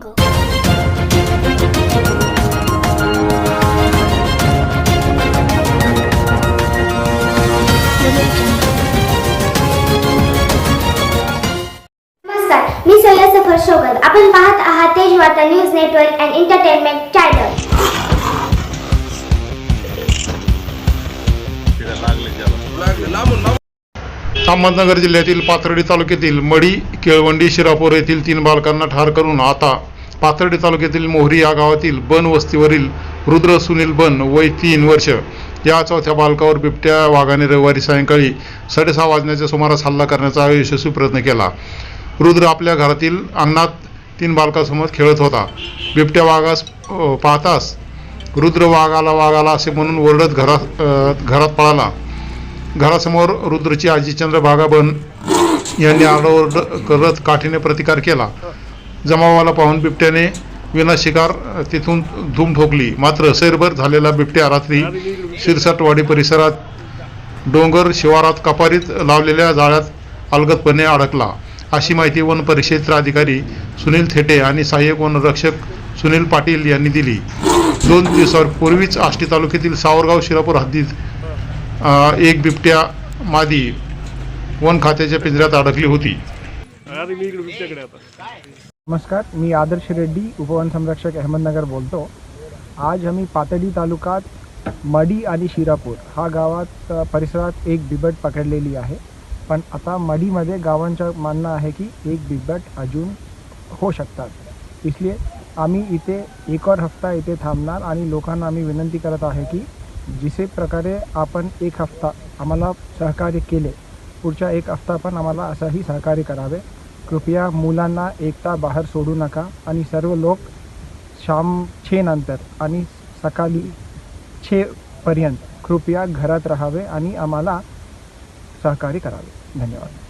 नमस्कार मी सय्यद सफर शोगल आपण पाहत आहात Tej Varta news network and entertainment channel. Ahmednagar जिल्ह्यातील पाथर्डी तालुक्यातील मडी केळवंडी शिरापूर येथील तीन बालकांना ठार करून आता पाथर्डी तालुक्यातील मोहरी या गावातील बन वस्तीवरील रुद्र सुनील बन वय तीन वर्ष या चौथ्या बालकावर बिबट्या वाघाने रविवारी सायंकाळी साडेसहा वाजण्याच्या सुमारास हल्ला करण्याचा यशस्वी प्रयत्न केला. रुद्र आपल्या घरातील अन्नात तीन बालकासमोर खेळत होता. बिबट्या वाघास पाहताच रुद्र वाघाला वाघाला असे म्हणून ओरडत घरात घरात पळाला. घरासमोर रुद्रची आजी चंद्रभागा बन यांनी आरडाओरड करत काठीने प्रतिकार केला. जमावाला पाहून बिबट्याने विना शिकार तिथून धूम ठोकली. मात्र सैरभर झालेला बिबट्या रात्री शिरसाटवाडी परिसरात डोंगर शिवारात कपारीत लावलेल्या जाळ्यात अलगदपणे अडकला. अशी माहिती वन परिक्षेत्र अधिकारी सुनील थेटे आणि सहाय्यक वनरक्षक सुनील पाटील यांनी दिली. दोन दिवसापूर्वीच आष्टी तालुक्यातील सावरगाव शिरापूर हद्दीत एक बिबट्या मादी वन खात्याच्या पिंजऱ्यात अडकली होती. अरे मी इकडे बिबट्याकडे आता. नमस्कार मी आदर्श रेड्डी उपवन संरक्षक अहमदनगर बोलतो. आज आम्ही पातळी तालुक्यात मडी आणि शिरापूर हा गावात परिसरात एक बिबट पकडलेली आहे. पण आता मडीमध्ये गावांचं म्हणणं आहे की एक बिबट अजून होऊ शकतात. इसलिए आम्ही इथे एक और हफ्ता इथे थांबणार आणि लोकांना आम्ही विनंती करत आहे की जिसे प्रकारे आपण एक हफ्ता आम्हाला सहकार्य केले पुढच्या एक हफ्ता पण आम्हाला असंही सहकार्य करावे. कृपया मुलांना एकटा बाहेर सोडू नका आणि सर्व लोक शाम छे नंतर आणि सकाळी छेपर्यंत कृपया घरात राहावे आणि आम्हाला सहकार्य करावे. धन्यवाद.